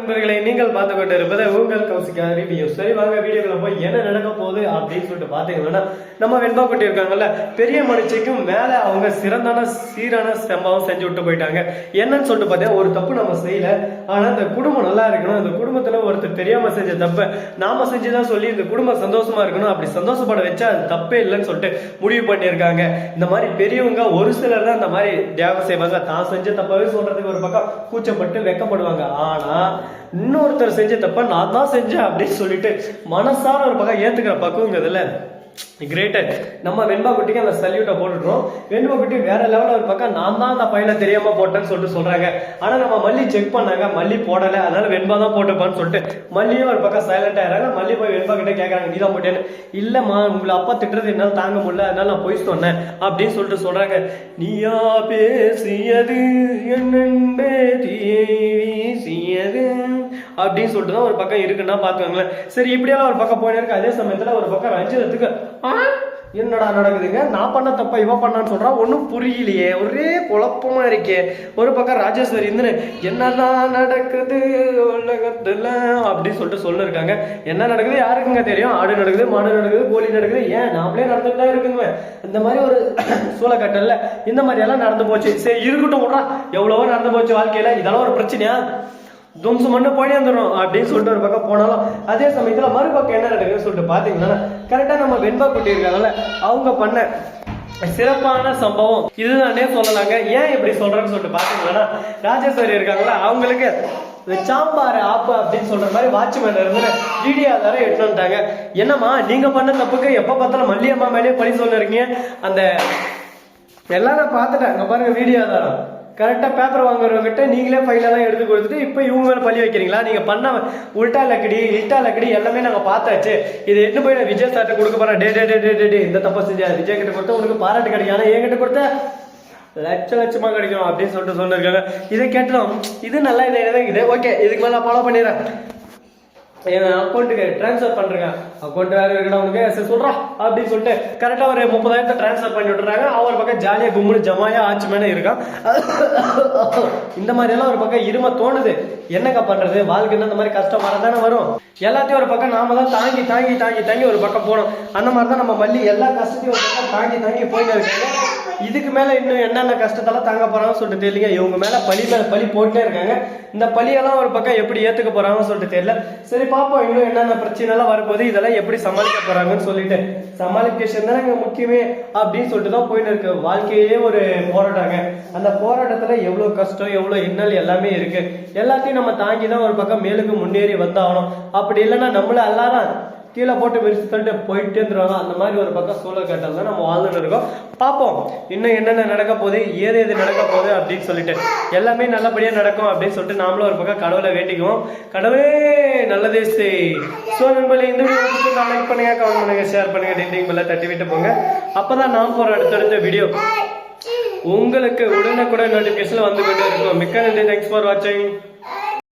நண்பர்களை நீங்கள் பார்த்து கொண்டு இருப்பது உங்கள் கௌசிகா ரிவ்யூ சரி வாங்க வீடியோக்குள்ள போய் என்ன நடக்க போகுது அப்படின்னு சொல்லிட்டு பார்த்தீங்கன்னா நம்ம வெண்பா குட்டி இருக்காங்கல்ல பெரிய மனுஷிக்கும் மேலே அவங்க சிறந்தான சீரான சம்பவம் செஞ்சு விட்டு போயிட்டாங்க. என்னன்னு சொல்லிட்டு பார்த்தீங்கன்னா ஒரு தப்பு நம்ம செய்யல. ஆனால் இந்த குடும்பம் நல்லா இருக்கணும். இந்த குடும்பத்தில் ஒருத்தர் தெரியாமல் செஞ்ச தப்ப நாம செஞ்சுதான் சொல்லி இந்த குடும்பம் சந்தோஷமா இருக்கணும். அப்படி சந்தோஷப்பட வச்சா அது தப்பே இல்லைன்னு சொல்லிட்டு முடிவு பண்ணியிருக்காங்க. இந்த மாதிரி பெரியவங்க ஒரு சிலர் தான் இந்த மாதிரி தியாகம் செய்வாங்க. தான் செஞ்ச தப்பாவே சொல்றதுக்கு ஒரு பக்கம் கூச்சப்பட்டு வெக்கப்படுவாங்க. ஆனால் இன்னொருத்தர் செஞ்ச தப்ப நான் தான் செஞ்சேன் அப்படின்னு சொல்லிட்டு மனசார ஒரு பக்கம் ஏத்துக்கிற பக்குவங்கிறதுல கிரேட்டர் நம்ம வெண்பா குட்டிக்கு அந்த சல்யூட்டை போட்டுட்டோம் வெண்பா குட்டி வேற லெவலில் ஒரு பக்கம் நான் தான் அந்த பையனை தெரியாம போட்டேன்னு சொல்லிட்டு சொல்றாங்க. ஆனா நம்ம மல்லி செக் பண்ணாங்க மல்லி போடல அதனால வெண்பா தான் போட்டுப்பான்னு சொல்லிட்டு மல்லியும் ஒரு பக்கம் சைலண்ட் ஆயிடுறாங்க மல்லி போய் வெண்பா கிட்ட கேட்கறாங்க நீ தான் போட்டேன்னு. இல்லம்மா உங்களை அப்பா திட்டுறது என்னால தாங்க முடியல அதனால நான் போய் சொன்னேன். அப்படின்னு சொல்லிட்டு சொல்றாங்க. நீயா பேசியது என்னென்பே தீ வீசியது அப்படின்னு சொல்லிட்டு தான் ஒரு பக்கம் இருக்குன்னா பாத்துக்கோங்களேன் சரி இப்படியெல்லாம் ஒரு பக்கம் போயிட்டு இருக்கு. அதே சமயத்துல ஒரு பக்கம் ரஞ்சிதத்துக்கு "ஆ, என்னடா நடக்குதுங்க? நான் பண்ண தப்ப இவ பண்ணான்னு சொல்றா? ஒன்றும் புரியலையே. ஒரே குழப்பமா இருக்கே. ஒரு பக்கம் ராஜேஸ்வரி இருந்து என்னதான் நடக்குது உலகத்துல? அப்படின்னு சொல்லிட்டு சொல்லிருக்காங்க. என்ன நடக்குது? யாருக்குங்க தெரியும்? ஆடு நடக்குது மாடு நடக்குது கோழி நடக்குது. ஏன்? நாமளே நடந்துட்டு தான் இருக்குங்க. இந்த மாதிரி ஒரு சூழக்கட்டல்ல இந்த மாதிரி எல்லாம் நடந்து போச்சு. சரி இருக்கட்டும் விட்றா. எவ்வளவோ நடந்து போச்சு வாழ்க்கையில. இதெல்லாம் ஒரு பிரச்சனையா? தும்சம் மண்ணு போய் வந்துடும் அப்படின்னு சொல்லிட்டு ஒரு பக்கம் போனாலும் அதே சமயத்துல மறுபக்கம் என்ன நடக்குதுன்னு சொல்லிட்டு பார்த்தீங்கன்னா கரெக்டா நம்ம வெண்பா குட்டி இருக்காங்கல்ல அவங்க பண்ண சிறப்பான சம்பவம் இதுதானே சொல்லலாங்க. ஏன் இப்படி சொல்றேன்னு சொல்லிட்டு பார்த்தீங்கன்னா ராஜேஸ்வரி இருக்காங்களா அவங்களுக்கு இந்த சாம்பார் ஆப்பு அப்படின்னு சொல்ற மாதிரி வாட்ச்மேன் இருந்து டிடிஆர் தர எடுத்து வந்துட்டாங்க. என்னம்மா நீங்க பண்ண தப்புக்கு எப்ப பார்த்தாலும் மல்லியம்மா மேலேயே பழி சொல்லிருக்கீங்க. அந்த எல்லாம் நான் பார்த்துட்டேன். அங்க பாருங்க வீடியோ ஆதாரம் கரெக்டாக பேப்பர் வாங்குறவங்ககிட்ட நீங்களே ஃபைலெல்லாம் எடுத்து கொடுத்துட்டு இப்போ இவங்க மேலே பழி வைக்கிறீங்களா? நீங்கள் பண்ண உல்டா லக்கடி இல்டா லக்கடி எல்லாமே நாங்கள் பார்த்தாச்சு. இது என்ன போய் நான் விஜய் சார்ட்ட கொடுக்க போகிறேன் டே டே டே டே டே டே இந்த தப்பா செஞ்சா விஜய் கிட்ட கொடுத்தா உனக்கு பாராட்டு கிடைக்கும் ஆனால் என்கிட்ட கொடுத்த லட்ச லட்சமா கிடைக்கும் அப்படின்னு சொல்லிட்டு சொல்லிருக்காங்க இதை கேட்டோம் இது நல்லா இதை இது ஓகே இதுக்கு மேலே ஃபாலோ பண்ணிடுறேன். என் அக்கௌண்ட்டுக்கு ட்ரான்ஸ்ஃபர் பண்ணுறங்க அக்கௌண்ட் வேற இருக்கடா உனக்கு. சரி சொல்கிறா அப்படின்னு சொல்லிட்டு கரெக்டாக ஒரு முப்பதாயிரத்தை ட்ரான்ஸ்ஃபர் பண்ணி விட்டுறாங்க. அவர் பக்கம் ஜாலியாக கும்முனு ஜமாயாக ஆச்சு மேலே இருக்கான். இந்த மாதிரியெல்லாம் ஒரு பக்கம் இரும தோணுது. என்னக்கா பண்ணுறது வாழ்க்கைன்னா இந்த மாதிரி கஷ்டம் வரதானே வரும். எல்லாத்தையும் ஒரு பக்கம் நாம தான் தாங்கி தாங்கி தாங்கி தாங்கி ஒரு பக்கம் போனோம். அந்த மாதிரி தான் நம்ம மல்லி எல்லா கஷ்டத்தையும் ஒரு பக்கம் தாங்கி தாங்கி போயிட்டு இருக்காங்க. இதுக்கு மேலே இன்னும் என்னென்ன கஷ்டத்தெல்லாம் தாங்க போகிறாங்கன்னு சொல்லிட்டு தெரியல இவங்க மேலே பழி மேலே பழி போட்டே இருக்காங்க. இந்த பழியெல்லாம் ஒரு பக்கம் எப்படி ஏத்துக்க போறாங்கன்னு சொல்லிட்டு தெரியல. சரி பாப்போம் இன்னும் என்னென்ன பிரச்சனை எல்லாம் வரப்போகுது இதெல்லாம் எப்படி சமாளிக்க போறாங்கன்னு சொல்லிட்டு. சமாளிக்கேஷன் தானே இங்க முக்கியமே அப்படின்னு சொல்லிட்டு தான் போயின்னு இருக்கு. வாழ்க்கையே ஒரு போராட்டாங்க. அந்த போராட்டத்துல எவ்வளவு கஷ்டம் எவ்வளவு இன்னல் எல்லாமே இருக்கு. எல்லாத்தையும் நம்ம தாங்கி தான் ஒரு பக்கம் மேலுக்கு முன்னேறி வந்தாகணும். அப்படி இல்லைன்னா நம்மள எல்லாரும் கீழே போட்டு விரிச்சு தள்ளிட்டு போயிட்டே இருந்துருவாங்க. அந்த மாதிரி ஒரு பக்கம் சூழல் கட்டல் தான் நம்ம வாழ்ந்துட்டு இருக்கோம். பார்ப்போம். இன்னும் என்னென்ன நடக்க போகுது ஏது எது நடக்க போகுது அப்படின்னு சொல்லிட்டு. எல்லாமே நல்லபடியாக நடக்கும் அப்படின்னு சொல்லிட்டு நாமளும் ஒரு பக்கம் கடவுளை வேண்டிக்குவோம். கடவுளே நல்லதே செய் ஸோ நண்பர்களே இந்த வீடியோ லைக் பண்ணுங்க கமெண்ட் பண்ணுங்க ஷேர் பண்ணுங்க டெண்டிங் பெல்ல தட்டி விட்டு போங்க. அப்பதான் நான் போற அடுத்தடுத்த வீடியோ உங்களுக்கு உடனுக்குடன் நோட்டிஃபிகேஷன் வந்து கொண்டே இருக்கும். மிக்க நன்றி. தேங்க்ஸ் ஃபார் வாட்சிங்